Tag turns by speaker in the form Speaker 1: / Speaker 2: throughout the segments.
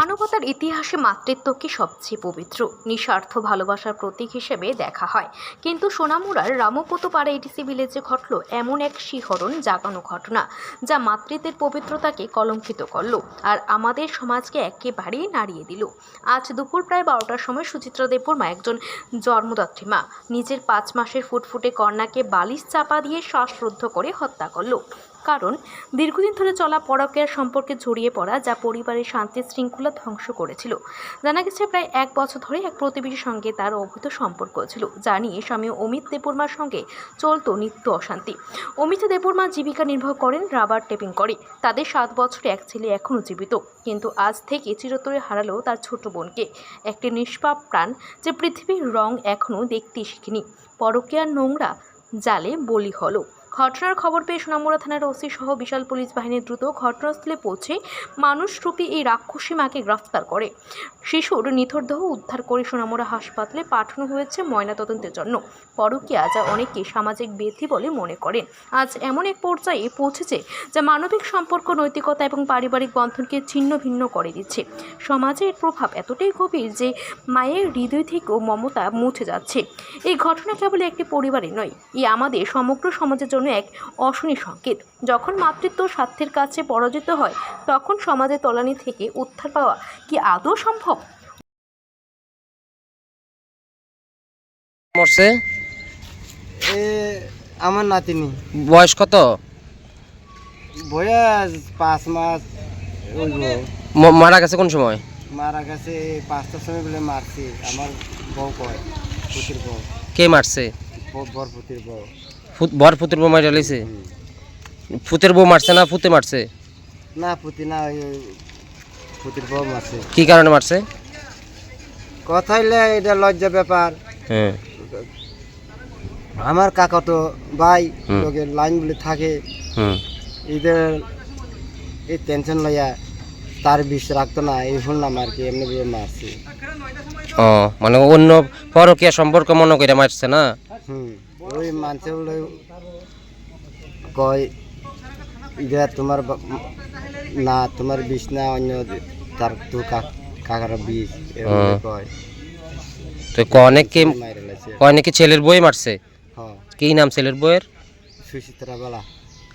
Speaker 1: মানবতার ইতিহাসে মাতৃত্বকে সবচেয়ে পবিত্র? নিঃস্বার্থ ভালোবাসার প্রতীক হিসেবে দেখা হয়। কিন্তু সোনামুড়ার রামপত পাড়া এটিসি ভিলেজে ঘটল এমন এক শিহরণ জাগানো ঘটনা, যা মাতৃত্বের পবিত্রতাকে কলঙ্কিত করল আর আমাদের সমাজকে একেবারেই নাড়িয়ে দিল। আজ দুপুর প্রায় বারোটার সময় সুচিত্রা দেববর্মা একজন জন্মদাত্রী মা। নিজের পাঁচ মাসের ফুটফুটে কন্যাকে বালিশ চাপা দিয়ে শ্বাসরুদ্ধ করে হত্যা করল। কারণ দীর্ঘদিন ধরে চলা পরকীয়ার সম্পর্কে জড়িয়ে পড়া যা পরিবারের শান্তি শৃঙ্খলা ধ্বংস করেছিল। জানা গেছে প্রায় এক বছর ধরে এক প্রতিবেশীর সঙ্গে তার অবৈধ সম্পর্ক ছিল, যা নিয়ে স্বামী অমিত দেববর্মার সঙ্গে চলত নিত্য অশান্তি। অমিত দেববর্মা জীবিকা নির্বাহ করেন রাবার টেপিং করে। তাদের সাত বছরে এক ছেলে এখনও জীবিত, কিন্তু আজ থেকে চিরতরে হারালো তার ছোট বোনকে। একটি নিষ্পাপ প্রাণ যে পৃথিবীর রং এখনও দেখতে শিখিনি। পরকীয়ার নোংরা জালে বলি হলো। ঘটনার খবর পেয়ে সোনামুড়া থানার ওসি সহ বিশাল পুলিশ বাহিনী দ্রুত ঘটনাস্থলে পৌঁছে মানুষরূপী এই রাক্ষসী মাকে গ্রেফতার করে। শিশুর নিথরদেহ উদ্ধার করে সোনামুড়া হাসপাতালে পাঠানো হয়েছে ময়নাতদন্তের জন্য। পরকীয়া যা অনেকে সামাজিক বেধি বলে মনে করেন। আজ এমন এক পর্যায়ে পৌঁছেছে যা মানবিক সম্পর্ক, নৈতিকতা এবং পারিবারিক বন্ধনকে ছিন্ন ভিন্ন করে দিচ্ছে। সমাজে এর প্রভাব এতটাই গভীর যে মায়ের হৃদয় থেকেও মমতা মুছে যাচ্ছে। এই ঘটনা কেবল একটি পরিবারে নয় ই আমাদের সমগ্র সমাজের জন্য এক অশনি সংকেত। যখন মাতৃত্ব স্বার্থের কাছে পরাজিত হয় তখন সমাজের তলানি থেকে উদ্ধার পাওয়া কি আদৌ সম্ভব?
Speaker 2: মরছে?
Speaker 3: এ আমার নাতিনি
Speaker 2: বয়স কত?
Speaker 3: বয়স পাঁচ মাস
Speaker 2: মারা গেছে কোন সময়?
Speaker 3: মারা গেছে পাঁচটার সময় বলে মারছি। আমার বউ কয় পুতির বউ।
Speaker 2: কে মারছে?
Speaker 3: বউ বউ।
Speaker 2: ফুত- বর ফুতের বউ মারা
Speaker 3: হুম।
Speaker 2: ফুতের বউ মারছে না ফুতে মারছে?
Speaker 3: না পুতি না পুতির বউ মারছে।
Speaker 2: কি কারণে মারছে?
Speaker 3: কথা হইলে এটা লজ্জা ব্যাপার।
Speaker 2: হ্যাঁ।
Speaker 3: আমার কাকা তো ভাই। লোকের লাইন বলে থাকে
Speaker 2: হুম।
Speaker 3: এদের এই টেনশন লইয়া তার বিষ রাখতো না এই শুনলাম আর কি এমনি মারছি।
Speaker 2: ও মানে অন্য পরকীয়া সম্পর্ক মনে করে মারছে না?
Speaker 3: হুম ওই বলে কয় ইটা তোমার না তোমার বিষ না অন্য তার তো কা- কাকার বিষ এরকম কয়।
Speaker 2: তো কনে কে
Speaker 3: মাইরে লাইছে।
Speaker 2: কনে ছেলের বই মারছে?
Speaker 3: হ্যাঁ।
Speaker 2: কি নাম ছেলের বইয়ের?
Speaker 3: সুচিত্রা বেলা।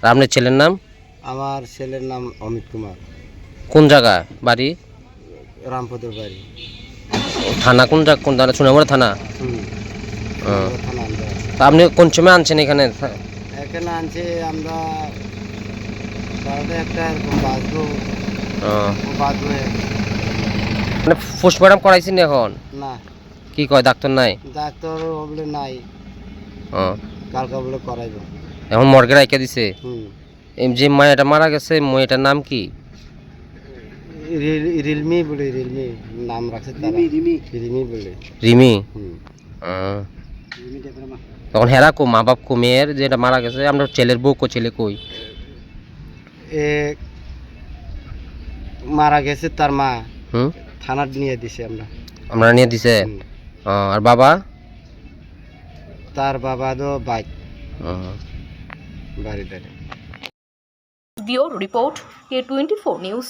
Speaker 2: আপনার ছেলের নাম?
Speaker 3: আমার ছেলের নাম অমিত কুমার।
Speaker 2: কোন জায়গা? বাড়ি?
Speaker 3: রামপদর বাড়ি।
Speaker 2: থানা কোন জায়গা কোন থানা? সোনামুড়া থানা
Speaker 3: হুম
Speaker 2: তা আপনি কোন সময় আনছেন এখানে?
Speaker 3: এখানে আনছে আমরা বারোটা একটা এরকম
Speaker 2: মানে পোস্টমর্টম করাইছেন এখন?
Speaker 3: না।
Speaker 2: কি কয় ডাক্তার নাই?
Speaker 3: ডাক্তার বলে নাই।
Speaker 2: ও।
Speaker 3: কালকে বলে করাইবো।
Speaker 2: এখন মর্গে দিছে? যে মায়াটা মারা গেছে নাম কি?
Speaker 3: রিলমি বলে রিলমি নাম রাখছে রিমি বলে।
Speaker 2: রিমি?
Speaker 3: হুম।
Speaker 2: ও। তখন হেরা কো মা বাপ কো মেয়ের যেটা মারা গেছে আমরা ছেলের বউ কো ছেলে কই?
Speaker 3: মারা গেছে তার মা।
Speaker 2: হুম?
Speaker 3: থানার নিয়ে দিছে আমরা।
Speaker 2: আমরা নিয়ে দিছে? ও, আর বাবা?
Speaker 3: তার বাবা তো বাইক
Speaker 2: ও।
Speaker 3: বাড়ি দাঁড়িয়ে
Speaker 1: bureau report K twenty four news.